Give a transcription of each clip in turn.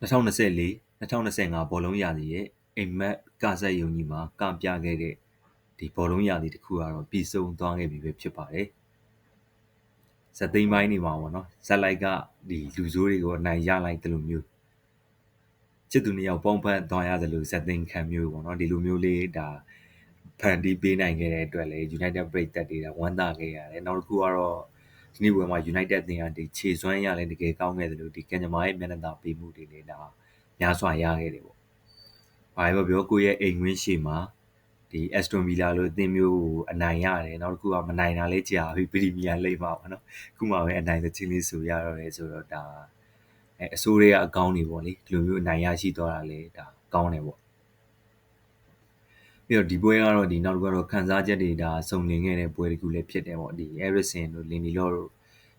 2024 2025ဘောလုံးရာသီရဲ့အိမ်မက်ကစားယုံကြီးမှာကပြခဲ့တဲ့ဒီဘောလုံးရာသီတစ်ခုကတော့ပြီးဆုံးသွားခဲ့ပြီပဲဖြစ်ပါတယ်ဇက်သိမ်းပိုင်းနေမှာပေါ့နော်ဇက်လိုက်ကဒီလူဆိုးတွေကိုအနိုင်ရလိုက်တယ်လို့မျိုးချစ်သူနှစ်ယောက်ပေါင်းဖက်သွားရတယ်လို့ဇက်သိမ်းခံမျိုးပေါ့နော်ဒီလိုမျိုးလေးဒါဖန်တီးပေးနိုင်ခဲ့တဲ့အတွက်လည်း United ပြည်သက်တွေကဝမ်းသာခဲ့ရတယ်နောက်တစ်ခုကတော့ ဒီနေ့ပွဲမှာ United အသင်းကဒီခြေစွမ်းရလည်းတကယ်ကောင်းခဲ့တယ်လို့ဒီကန်ဂျမာရဲ့မျက်နှာသာပေးမှုတွေလည်းဒါများစွာရခဲ့တယ်ပေါ့။ဘာပဲပြောကိုယ့်ရဲ့အိမ်ဝင်းရှိမှာဒီ Aston Villa လို့အသင်းမျိုးကိုအနိုင်ရတယ်နောက်တစ်ခုကမနိုင်တာလေးကြာပြီပရီမီယာလိမ့်မှာပေါ့နော်။ခုမှပဲအနိုင်သချင်းလေးဆိုရတော့တယ်ဆိုတော့ဒါအဲအစိုးရအကောင်းတွေပေါ့လေဒီလိုမျိုးအနိုင်ရရှိသွားတာလေဒါကောင်းတယ်ပေါ့ ပြီးတော့ဒီပွဲကတော့ဒီနောက်တစ်ခုကတော့ခံစားချက်တွေဒါစုံလင်ခဲ့တဲ့ပွဲတစ်ခုလည်းဖြစ်တယ်ပေါ့ဒီ Eriksen တို့ Lindelof တို့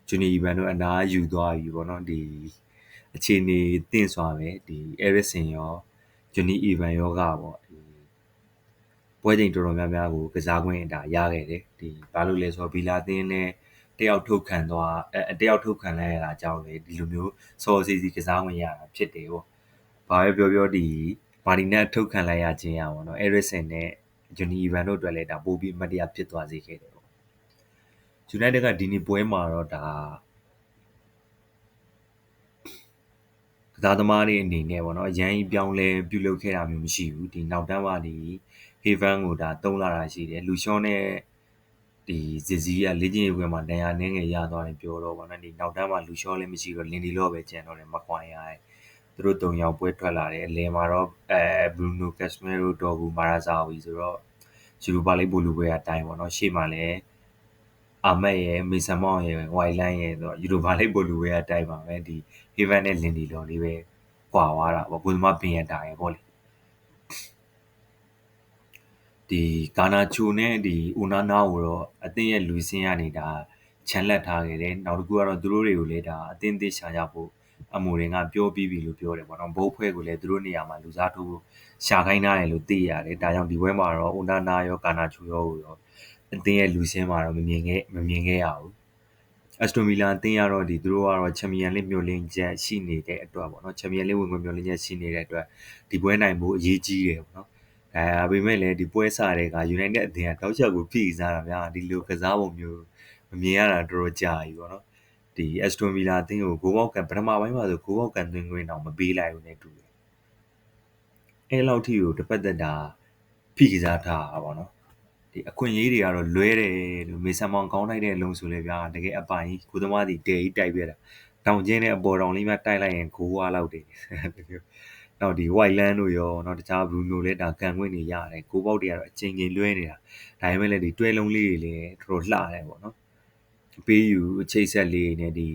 Johnny Ivan တို့အနားယူသွားပြီပေါ့နော်ဒီအခြေအနေတင့်စွာပဲဒီ Eriksen ရော Johnny Ivan ရောကပေါ့ဒီပွဲချိန်တော်တော်များများကိုကစားခွင့်ဒါရခဲ့တယ်ဒီဘာလို့လဲဆိုတော့ဘီလာသင်းနဲ့တယောက်ထုတ်ခံသွားအဲတယောက်ထုတ်ခံလိုက်ရတာကြောင့်လေဒီလိုမျိုးစောစီစီကစားဝင်ရတာဖြစ်တယ်ပေါ့ဘာပဲပြောပြောဒီ မာဒီနက်ထုတ်ခံလိုက်ရခြင်းရပါတော့။ Eriksen နဲ့ Johnny Ivan တို့အတွက်လည်းဒါပိုပြီးအမှတ်တရဖြစ်သွားစေခဲ့တယ်ပေါ့။ United ကဒီနေ့ပွဲမှာတော့ဒါကစားသမားတွေအနေနဲ့ပေါ့နော်အရန်ပြောင်းလဲပြုလုပ်ခဲ့တာမျိုးမရှိဘူးဒီနောက်တန်းကဒီ Haven ကိုဒါတုံးလာတာရှိတယ်လူရှော့နဲ့ဒီဇီဇီကလေ့ကျင့်ရေးပွဲမှာဒဏ်ရာနည်းငယ်ရသွားတယ်ပြောတော့ဗောနော်ဒီနောက်တန်းမှာလူရှော့လည်းမရှိတော့လင်ဒီလော့ပဲကျန်တော့တယ်မကွာရရဲ့ သူတို့တုံယောက်ပွဲထွက်လာတယ်အလယ်မှာတော့အဲ Bruno Casemiro ဒေါ်ဂူမာရာဇာဝီဆိုတော့ယူရိုပါလိဘူလူပွဲအတိုင်းပေါ့နော်ရှေ့မှာလည်းအာမက်ရဲ့မေဆန်မောင်ရဲ့ဝိုင်လန်ရဲ့ဆိုတော့ယူရိုပါလိဘူလူပွဲအတိုင်းပါပဲဒီ Haven နဲ့ Lindy လော်လေးပဲကွာသွားတာပေါ့ဘုသမားပင်ရတာရဲ့ပေါ့လေဒီကာနာချိုနဲ့ဒီအိုနာနာကိုတော့အသင်းရဲ့လူစင်းကနေဒါချန်လက်ထားခဲ့တယ်နောက်တစ်ခုကတော့သူတို့တွေကိုလည်းဒါအသင်းသေးရှာကြဖို့ အမူရင်ကပြောပြီးပြီလို့ပြောတယ်ပေါ့နော်ဘိုးဖွဲ့ကိုလည်းသူတို့နေရာမှာလူစားထိုးရှာခိုင်းထားတယ်လို့သိရတယ်ဒါကြောင့်ဒီဘွဲမှာတော့အိုနာနာရောကာနာချိုရောကိုရောအသင်းရဲ့လူစင်းမှာတော့မမြင်ခဲ့မမြင်ခဲ့ရဘူးအက်စတိုမီလာအသင်းကတော့ဒီသူတို့ကတော့ချန်ပီယံလိမျှော်လင့်ချက်ရှိနေတဲ့အတွက်ပေါ့နော်ချန်ပီယံလိဝင်ဝင်မျှော်လင့်ချက်ရှိနေတဲ့အတွက်ဒီပွဲနိုင်ဖို့အရေးကြီးတယ်ပေါ့နော်အဲဒါပေမဲ့လည်းဒီပွဲစားတွေက United အသင်းကတောက်ချက်ကိုဖိစားတာဗျာဒီလိုကစားပုံမျိုးမမြင်ရတာတော်တော်ကြာပြီပေါ့နော် ဒီ Aston Villa အသင်းကိုဂိုးပေါက်ကန်ပထမပိုင်းမှာဆိုဂိုးပေါက်ကန်သွင်းခွင့်တော့မပေးလိုက်ဘူးနဲ့တူတယ်အဲလောက်ထိကိုတစ်ပတ်သက်တာဖိကစားထားတာပေါ့နော်ဒီအခွင့်အရေးတွေကတော့လွဲတယ်လို့မေဆန်မောင်ကောင်းလိုက်တဲ့အလုံးဆိုလဲဗျာတကယ်အပိုင်ကိုသမားဒီတဲကြီးတိုက်ပြတာတောင်ကျင်းနဲ့အပေါ်တောင်လေးမှတိုက်လိုက်ရင်ဂိုးဝါလောက်တယ်နောက်ဒီ white land တို့ရောနောက်တခြား bruno လည်းဒါကန်ခွင့်နေရတယ်ဂိုးပေါက်တွေကတော့အချိန်ချင်းလွဲနေတာဒါပေမဲ့လည်းဒီတွဲလုံးလေးတွေလည်းတော်တော်လှတယ်ပေါ့နော် ပေးယူချိတ်ဆက်လေးနဲ့ဒီ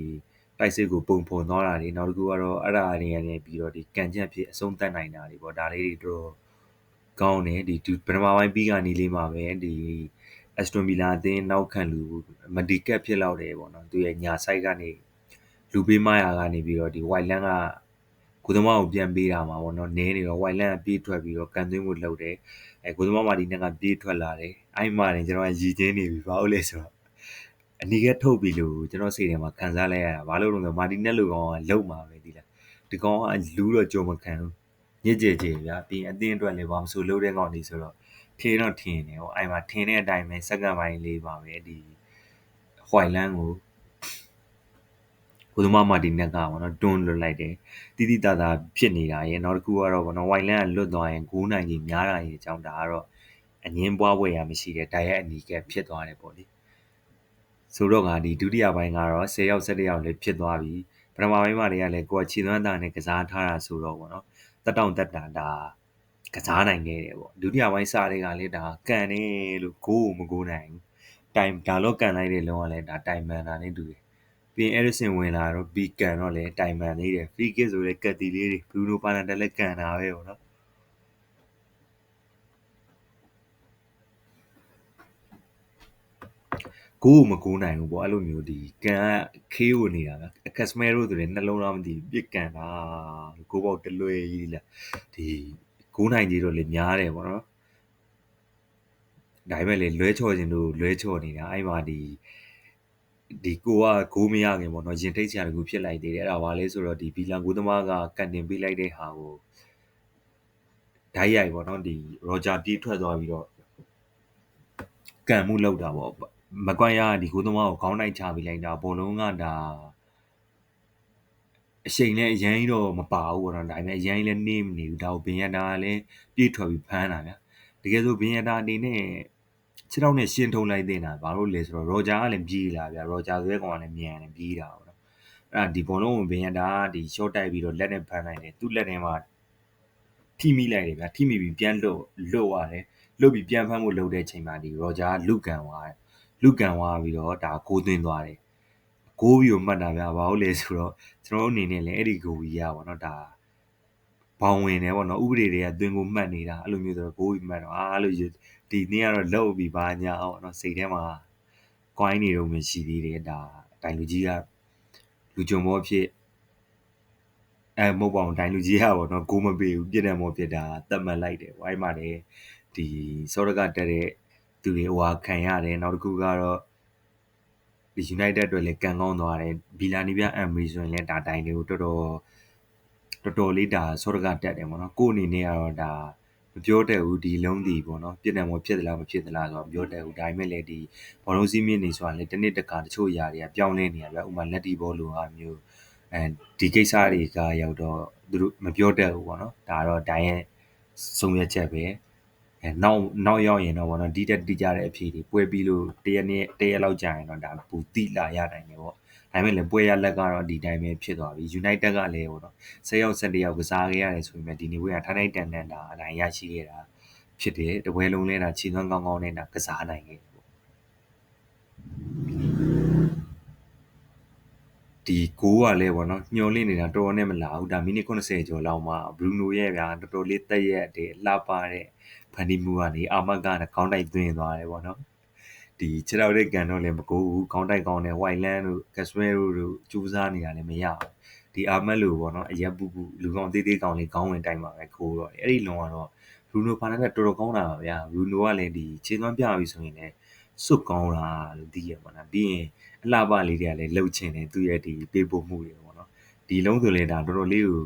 တိုက်စစ်ကိုပုံဖော်သွားတာတွေနောက်တစ်ခုကတော့အဲ့ဒါတွေကနေပြီးတော့ဒီကန်ချက်ဖြစ်အဆုံးသတ်နိုင်တာတွေပေါ့ဒါလေးတွေတော်ကောင်းတယ်ဒီပထမပိုင်းပြီးကနေလေးမှာပဲဒီ Aston Villa အသင်းနောက်ခံလူမဒီကက်ဖြစ်လောက်တယ်ပေါ့နော်သူရဲ့ညာ side ကနေလူပေးမရာကနေပြီးတော့ဒီ white land ကကိုသမားကိုပြန်ပေးတာမှာပေါ့နော်နင်းနေတော့ white land ကပြေးထွက်ပြီးတော့ကန်သွင်းဖို့လုပ်တယ်အဲကိုသမားမာဒီနက်ကပြေးထွက်လာတယ်အဲ့မှာနေကျွန်တော်ကရည်ချင်းနေပြီဘာလို့လဲဆိုတော့ အနီးကထုတ်ပြီလို့ကျွန်တော်စိတ်ထဲမှာခံစားလိုက်ရတာဘာလို့လဲဆိုတော့မာဒီနက်လိုကောင်ကလုံမှာပဲဒီလားဒီကောင်ကလူးတော့ကြုံမခံဘူးညစ်ကြကြဗျာပြီးအသင်းအတွက်လည်းဘာမှမဆိုလုပ်တဲ့ကောင်ဒီဆိုတော့ထင်းတော့ထင်းတယ်ဟိုအဲ့မှာထင်းတဲ့အတိုင်းပဲစက္ကန့်ပိုင်းလေးပါပဲဒီ white land ကိုကိုသမားမာတီနက်ကပေါ့နော်တွန်းလွတ်လိုက်တယ်တိတိတသာဖြစ်နေတာရဲ့နောက်တစ်ခုကတော့ပေါ့နော် white land ကလွတ်သွားရင်ဂိုးနိုင်ကြီးများတာရဲ့အကြောင်းဒါကတော့အငင်းပွားပွဲရမရှိတဲ့ဒါရိုက်အနီကဖြစ်သွားတယ်ပေါ့လေ ဆိုတော့ကဒီဒုတိယပိုင်းကတော့10ရောက်17ရောက်လည်းဖြစ်သွားပြီပထမပိုင်းမှာတွေကလည်းကိုယ်ခြေသွမ်းတာနဲ့ကစားထားတာဆိုတော့ပေါ့နော်တက်တောင့်တက်တာဒါကစားနိုင်ခဲ့တယ်ပေါ့ဒုတိယပိုင်းစားတွေကလည်းဒါကန်နေလို့ဂိုးမဂိုးနိုင်ဘူးတိုင်ဒါတော့ကန်လိုက်တဲ့လုံးကလည်းဒါတိုင်မန်တာနဲ့တူတယ်ပြီးရင် Edison ဝင်လာတော့ B ကန်တော့လည်းတိုင်မန်သေးတယ် free kick ဆိုလည်းကတ်တီလေးတွေ Bruno Fernandes လည်းကန်တာပဲပေါ့နော် ကိုမကိုးနိုင်ဘူးပေါ့အဲ့လိုမျိုးဒီကန်ကခေးကိုနေတာကကက်စမဲရိုဆိုတဲ့နှလုံးသားမသိပြစ်ကန်တာကိုပေါက်တလွဲကြီးလားဒီကိုးနိုင်ကြီးတော့လေများတယ်ပေါ့နော်ဒါပေမဲ့လေလွဲချော်ခြင်းတို့လွဲချော်နေတာအဲ့မှာဒီဒီကိုကဂိုးမရခင်ပေါ့နော်ရင်ထိတ်ဆရာတကူဖြစ်လိုက်သေးတယ်အဲ့ဒါဘာလဲဆိုတော့ဒီဘီလန်ကိုသမားကကန်တင်ပေးလိုက်တဲ့ဟာကိုဓာတ်ရိုက်ပေါ့နော်ဒီရောဂျာပြေးထွက်သွားပြီးတော့ကန်မှုလောက်တာပေါ့ မကွိုင်းရဒီကိုသမားကိုခေါင်းတိုက်ချပြီးလိုက်တာဘောလုံးကဒါအချိန်နဲ့အရင်တော့မပါဘူးပေါ့နော်ဒါပေမဲ့အရင်လည်းနေမနေဘူးဒါကိုဘင်ယန်တာကလည်းပြေးထွက်ပြီးဖမ်းတာဗျာတကယ်ဆိုဘင်ယန်တာအနေနဲ့ခြေထောက်နဲ့ရှင်းထုံလိုက်တင်တာဘာလို့လဲဆိုတော့ရောဂျာကလည်းပြေးလာဗျာရောဂျာဆွဲကောင်ကလည်းမြန်တယ်ပြေးတာပေါ့နော်အဲ့ဒါဒီဘောလုံးကိုဘင်ယန်တာကဒီ short တိုက်ပြီးတော့လက်နဲ့ဖမ်းလိုက်တယ်သူ့လက်ထဲမှာထိမိလိုက်တယ်ဗျာထိမိပြီးပြန်လွတ်လွတ်သွားတယ်လွတ်ပြီးပြန်ဖမ်းဖို့လုပ်တဲ့အချိန်မှာဒီရောဂျာကလူကန်သွားတယ် လူကန်သွားပြီးတော့ဒါကိုသွင်းသွားတယ်ကိုးပြီးတော့မှတ်တာဗျာဘာလို့လဲဆိုတော့ကျွန်တော်တို့အနေနဲ့လည်းအဲ့ဒီကိုကြီးရပါတော့ဒါဘောင်ဝင်တယ်ပေါ့နော်ဥပဒေတွေကသွင်းကိုမှတ်နေတာအဲ့လိုမျိုးဆိုတော့ကိုးပြီးမှတ်တော့အားလို့ဒီနေ့ကတော့လောက်ပြီးပါညာအောင်နော်စိတ်ထဲမှာ coin နေတော့မရှိသေးတယ်ဒါတိုင်လူကြီးကလူကြုံဘောဖြစ်အဲမဟုတ်ပါဘူးတိုင်လူကြီးကပေါ့နော်ကိုမပေးဘူးပြစ်တယ်မောဖြစ်တာတတ်မှတ်လိုက်တယ်ဝိုင်းမှာလည်းဒီစောရကတက်တဲ့ သူတွေဟိုဟာခံရတယ်နောက်တစ်ခုကတော့ဒီ United အတွက်လည်းကန်ကောင်းသွားတယ်ဘီလာနီပြအမ်မရီဆိုရင်လည်းဒါတိုင်တွေကိုတော်တော်တော်တော်လေးဒါစောရကတက်တယ်ပေါ့နော်ကိုအနေနဲ့ကတော့ဒါမပြောတတ်ဘူးဒီလုံးဒီပေါ့နော်ပြစ်ဒဏ်မဖြစ်သလားမဖြစ်သလားဆိုတော့ပြောတတ်ဘူးဒါပေမဲ့လည်းဒီဘောလုံးစည်းမြင့်နေဆိုတာလည်းတစ်နှစ်တခါတချို့ຢာတွေကပြောင်းလဲနေရဗျဥမာလက်တီဘောလိုဟာမျိုးအဲဒီကိစ္စတွေကရောက်တော့သူတို့မပြောတတ်ဘူးပေါ့နော်ဒါတော့ဒိုင်းရဲ့ဆုံးရချက်ပဲ အဲနောက်နောက်ရောက်ရင်တော့ဗောနော်ဒီတက်တိကြတဲ့အဖြေတွေပွဲပြီးလို့တရက်နေ့တရက်လောက်ကြာရင်တော့ဒါပူတိလာရနိုင်တယ်ဗောဒါပေမဲ့လည်းပွဲရလက်ကတော့ဒီတိုင်းပဲဖြစ်သွားပြီ United ကလည်းဗောနော်10ယောက်17ယောက်ကစားခဲ့ရတယ်ဆိုပေမဲ့ဒီနေ့ပွဲကထိုင်းထိုင်းတန်တန်ဒါအနိုင်ရရှိခဲ့တာဖြစ်တယ်တပွဲလုံးလဲဒါခြေသွမ်းကောင်းကောင်းနဲ့ဒါကစားနိုင်ခဲ့ဒီကိုးကလည်းပေါ့နော်ညှော်လင့်နေတာတော်တော်နဲ့မလာဘူးဒါမိနစ်80ကျော်လောက်မှဘရူနိုရဲ့ဗျာတော်တော်လေးတက်ရက်တယ်လှပတဲ့ ဖန်ဒီမူကနေအာမတ်ကခေါင်းတိုက်သွင်းသွားတယ်ပေါ့နော်ဒီခြေထောက်တဲ့ကန်တော့လည်းမကိုဘူးခေါင်းတိုက်ကောင်းတဲ့ဝိုင်လန်တို့ကက်စဝဲတို့တို့ကြိုးစားနေတာလည်းမရဘူးဒီအာမတ်လိုပေါ့နော်အရက်ပူပူလူကောင်သေးသေးကောင်လေးခေါင်းဝင်တိုင်းမှာပဲခိုးတော့အဲ့ဒီလုံကတော့ဘရူနိုဖာနက်တော်တော်ကောင်းတာပါဗျာဘရူနိုကလည်းဒီခြေသွမ်းပြပြီဆိုရင်လည်းစွတ်ကောင်းတာလို့သိရပါတော့ပြီးရင်အလှပလေးတွေကလည်းလှုပ်ချင်တယ်သူရဲ့ဒီပေးပို့မှုတွေပေါ့နော်ဒီလုံးဆိုလည်းဒါတော်တော်လေးကို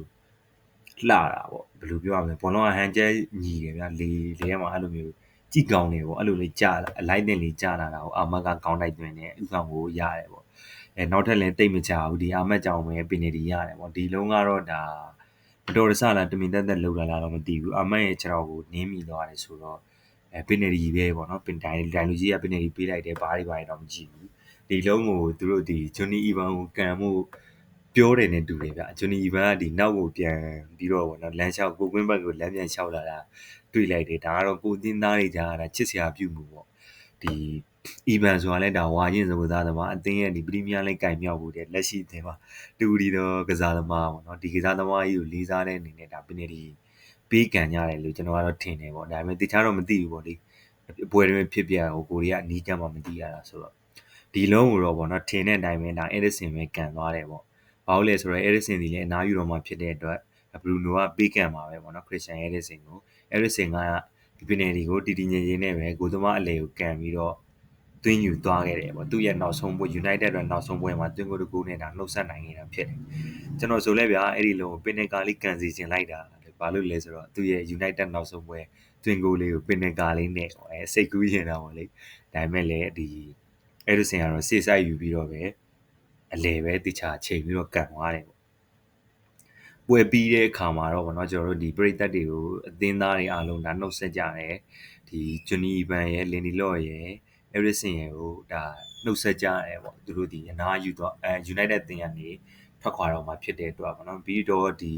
လှတာပေါ့ဘယ်လိုပြောရမလဲဘောလုံးကဟန်ကျဲညီတယ်ဗျာလေလေထဲမှာအဲ့လိုမျိုးကြည့်ကောင်းနေပေါ့အဲ့လိုလေးကြာအလိုက်နဲ့လေးကြာလာတာကိုအာမတ်ကကောင်းတိုက်သွင်းတယ်ဥဆောင်ကိုရတယ်ပေါ့အဲနောက်ထပ်လည်းတိတ်မချဘူးဒီအာမတ်ကြောင့်ပဲပင်နေဒီရတယ်ပေါ့ဒီလုံးကတော့ဒါမတော်တဆလားတမင်တက်တက်လောက်လာလားတော့မသိဘူးအာမတ်ရဲ့ခြေတော်ကိုနင်းမိသွားတယ်ဆိုတော့အဲပင်နေဒီပဲပေါ့နော်ပင်တိုင်းတိုင်းလူကြီးကပင်နေဒီပေးလိုက်တယ်ဘားတွေဘားတွေတော့မကြည့်ဘူးဒီလုံးကိုသူတို့ဒီဂျွန်နီအီဗန်ကိုကန်မှု ပြောတယ်နဲ့တူတယ်ဗျဂျွန်နီအီဗန်ကဒီနောက်ကိုပြန်ပြီးတော့ဗောနော်လမ်းလျှောက်ကိုကွင်းဘက်ကိုလမ်းပြန်လျှောက်လာတာတွေ့လိုက်တယ်ဒါကတော့ကိုတင်းသားတွေကြားတာချစ်စရာပြုမှုပေါ့ဒီအီဗန်ဆိုတာလည်းဒါဝါရင်စကားသားသမားအသင်းရဲ့ဒီပရီးမီးယားလိဂ်ကင်မြောက်ဖို့တဲ့လက်ရှိအသင်းမှာတူဒီတော့ကစားသမားပေါ့နော်ဒီကစားသမားကြီးကိုလေးစားတဲ့အနေနဲ့ဒါပင်နေဒီပေးကန်ကြတယ်လို့ကျွန်တော်ကတော့ထင်တယ်ပေါ့ဒါပေမဲ့တခြားတော့မသိဘူးပေါ့လေအပွဲတွေဖြစ်ပြဟိုကိုရီးယားအနီးကမ်းမှာမသိရတာဆိုတော့ဒီလုံးကိုတော့ပေါ့နော်ထင်တဲ့အတိုင်းပဲဒါအဲဒစ်ဆင်ပဲကန်သွားတယ်ပေါ့ ဘာလို့လဲဆိုတော့အဲဒစ်ဆင်ဒီလည်းအနားယူတော့မှဖြစ်တဲ့အတွက်ဘရူနိုကပေးကန်ပါပဲပေါ့နော်ခရစ်စတန်အဲဒစ်ဆင်ကိုအဲဒစ်ဆင်ကဒီပင်နယ်ဒီကိုတီတီငြိမ်ငြိမ်နဲ့ပဲကိုသမားအလေကိုကန်ပြီးတော့သွင်းယူသွားခဲ့တယ်ပေါ့သူ့ရဲ့နောက်ဆုံးပွဲ United အတွက်နောက်ဆုံးပွဲမှာတွင်းကိုတကူနဲ့ဒါနှုတ်ဆက်နိုင်နေတာဖြစ်တယ်ကျွန်တော်ဆိုလဲဗျာအဲ့ဒီလုံးပင်နယ်ကာလေးကန်စီခြင်းလိုက်တာဘာလို့လဲဆိုတော့သူ့ရဲ့ United နောက်ဆုံးပွဲတွင်ကိုလေးကိုပင်နယ်ကာလေးနဲ့အဲစိတ်ကူးရင်တော့ဗောလေဒါပေမဲ့လည်းဒီအဲ့လိုစင်ကတော့စေဆိုင်ယူပြီးတော့ပဲ အလဲပဲတခြားချိန်ပြီးတော့ကန်သွားတယ်ပေါ့ပွဲပြီးတဲ့အခါမှာတော့ဗောနော်ကျွန်တော်တို့ဒီပရိသတ်တွေကိုအသင်းသားတွေအားလုံးဒါနှုတ်ဆက်ကြတယ်ဒီဂျွနီအီဗန်ရဲ့လင်နီလော့ရဲ့အဲရစ်စင်ရဲ့ကိုဒါနှုတ်ဆက်ကြတယ်ပေါ့သူတို့ဒီအနာယူတော့အဲ United တင်ရနေထွက်ခွာတော့မှဖြစ်တဲ့အတွက်ပေါ့နော်ပြီးတော့ဒီ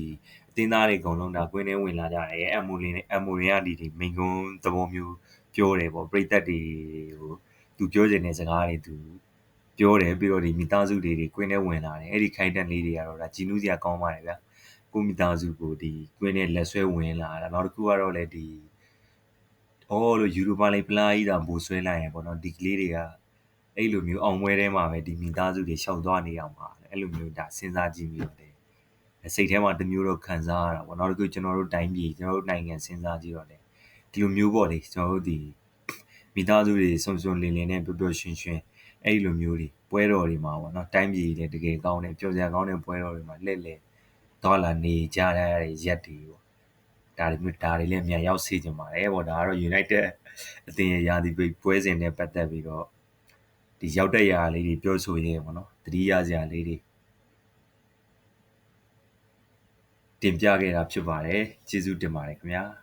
အသင်းသားတွေအကုန်လုံးဒါကွင်းထဲဝင်လာကြတယ်အမိုလင်အမိုလင်ကဒီဒီမိန်ကွန်းသဘောမျိုးပြောတယ်ပေါ့ပရိသတ်တွေကိုသူပြောချင်တဲ့စကားတွေသူ ပြောတယ်ပြီးတော့ဒီမိသားစုတွေတွေကွင်းထဲဝင်လာတယ်အဲ့ဒီခိုင်တက်လေးတွေကတော့ဒါဂျီနူးစရာကောင်းပါတယ်ဗျာကိုမိသားစုကိုဒီကွင်းထဲလက်ဆွဲဝင်လာတာနောက်တစ်ခုကတော့လည်းဒီအော်လို့ယူရိုပါလိပလာကြီးတာပို့ဆွဲလိုက်ရင်ပေါ့နော်ဒီကလေးတွေကအဲ့လိုမျိုးအောင်ပွဲထဲမှာပဲဒီမိသားစုတွေရှောက်သွားနေအောင်ပါအဲ့လိုမျိုးဒါစဉ်းစားကြည့်ပြီးတော့တယ်စိတ်ထဲမှာတမျိုးတော့ခံစားရတာပေါ့နောက်တစ်ခုကျွန်တော်တို့တိုင်းပြည်ကျွန်တော်တို့နိုင်ငံစဉ်းစားကြည့်တော့တယ်ဒီလိုမျိုးပေါ့လေကျွန်တော်တို့ဒီမိသားစုတွေစုံစုံလင်လင်နဲ့ပျော်ပျော်ရွှင်ရွှင် အဲ့လိုမျိုးတွေပွဲတော်တွေမှာပေါ့နော်တိုင်းပြည်တွေတကယ်ကောင်းတယ်ပျော်စရာကောင်းတဲ့ပွဲတော်တွေမှာလှည့်လည်သွားလာနေကြရတဲ့ရက်တွေပေါ့ဒါတွေမျိုးဒါတွေလည်းမြန်ရောက်စေချင်ပါတယ်ပေါ့ဒါကတော့ United အသင်းရဲ့ရာသီပွဲစဉ်နဲ့ပတ်သက်ပြီးတော့ဒီရောက်တဲ့ရာလေးတွေပြောဆိုရင်းပေါ့နော်တတိယစရာလေးတွေတင်ပြခဲ့တာဖြစ်ပါတယ်ကျေးဇူးတင်ပါတယ်ခင်ဗျာ